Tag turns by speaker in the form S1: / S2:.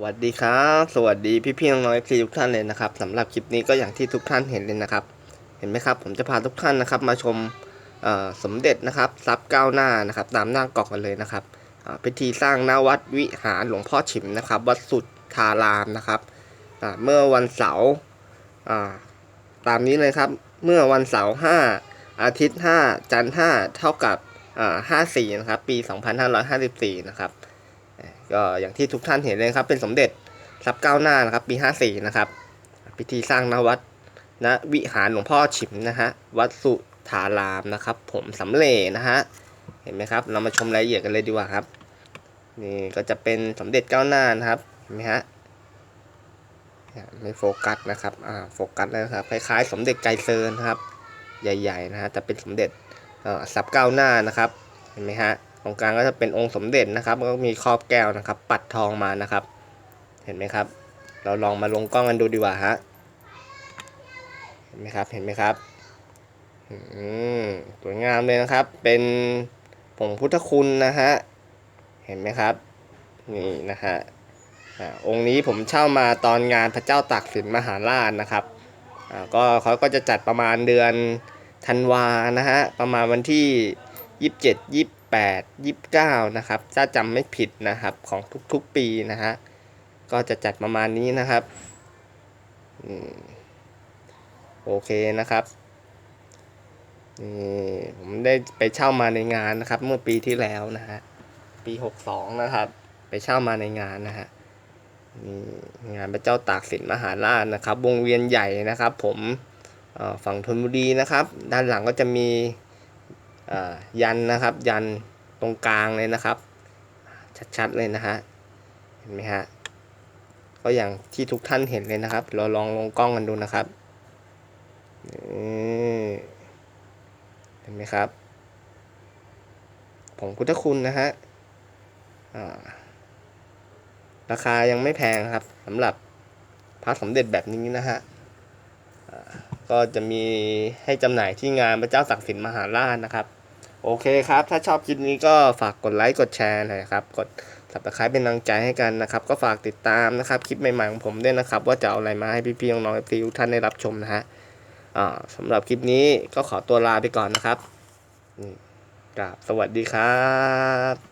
S1: วัสดีครับ สวัสดีพี่พี่ๆน้องๆทีทุกท่านเลยนะครับสำหรับคลิปนี้ก็อย่างที่ทุกท่านเห็นเลยนะครับ เห็นไหมครับ ผมจะพาทุกท่านนะครับ มาชมสมเด็จนะครับทรัพย์ก้าวหน้านะครับ ตามหน้ากองกันเลยนะครับพิธีสร้างหน้าวัดวิหารหลวงพ่อฉิมนะครับ วัดสุดทารามนะครับเมื่อวันเสาร์ตามนี้เลยครับ เมื่อวันเสาร์ห้าอาทิตย์ห้าจันทร์ห้าเท่ากับอ่าห้าสี่นะครับปีสองพันห้าร้อยห้าสิบสี่นะครับ ก็อย่างที่ทุกท่านเห็นเลยครับ เป็นสมเด็จรัพย์ก้าวหน้านะครับปี 54 นะครับ พิธีสร้างนวัดณวิหารหลวงพ่อฉิมนะฮะวัดสุธารามนะครับ ผมสำเร็จนะฮะเห็นไหมครับ เรามาชมรายละเอียดกันเลยดีกว่าครับนี่ก็จะเป็นสมเด็จก้าวหน้านะครับเห็นไหมฮะไม่โฟกัสนะครับอ่าโฟกัสนะครับคล้ายๆ สมเด็จไกเซอร์นะครับ ใหญ่ๆนะฮะแต่เป็นสมเด็จเอ่อทรัพย์ก้าวหน้านะครับเห็นไหมฮะ ตรงกลางก็จะเป็นองค์สมเด็จนะครับก็มีครอบแก้วนะครับ ปัดทองมานะครับ เห็นไหมครับ เราลองมาลงกล้องกันดูดีกว่าฮะเห็นไหมครับเห็นไหมครับอืมสวยงามเลยนะครับ เป็นผงพุทธคุณนะฮะเห็นไหมครับนี่นะฮะองค์นี้ผมเช่ามาตอนงานพระเจ้าตากสินมหาราชนะครับอ่าก็เขาก็จะจัดประมาณเดือนธันวานะฮะประมาณวันที่ยี่ สิบเจ็ดยี่สิบแปดยี่สิบเก้านะครับ ถ้าจำไม่ผิดนะครับของทุกๆปีนะฮะ ก็จะจัดประมาณนี้นะครับโอเคนะครับนี่ผมได้ไปเช่ามาในงานนะครับ เมื่อปีที่แล้วนะฮะ ปีหกสองนะครับ ไปเช่ามาในงานนะฮะนี่งานพระเจ้าตากสินมหาราชนะครับ วงเวียนใหญ่นะครับ ผมฝั่งธนบุรีนะครับ ด้านหลังก็จะมี ยันนะครับ ยันตรงกลางเลยนะครับ ชัดๆเลยนะฮะเห็นไหมฮะก็อย่างที่ทุกท่านเห็นเลยนะครับ เราลองลงกล้องกันดูนะครับเห็นไหมครับผงพุทธคุณนะฮะราคายังไม่แพงครับสำหรับพระสมเด็จแบบนี้นะฮะก็จะมีให้จำหน่ายที่งานพระเจ้าศักดิ์สินมหาราชนะครับ โอเคครับ ถ้าชอบคลิปนี้ก็ฝากกดไลค์กดแชร์หน่อยครับ กด subscribe เป็นกำลังใจให้กันนะครับ ก็ฝากติดตามนะครับ คลิปใหม่ๆของผมด้วยนะครับ ว่าจะเอาอะไรมาให้พี่ๆน้องๆทุกท่านได้รับชมนะฮะอ่าสำหรับคลิปนี้ก็ขอตัวลาไปก่อนนะครับกราบสวัสดีครับ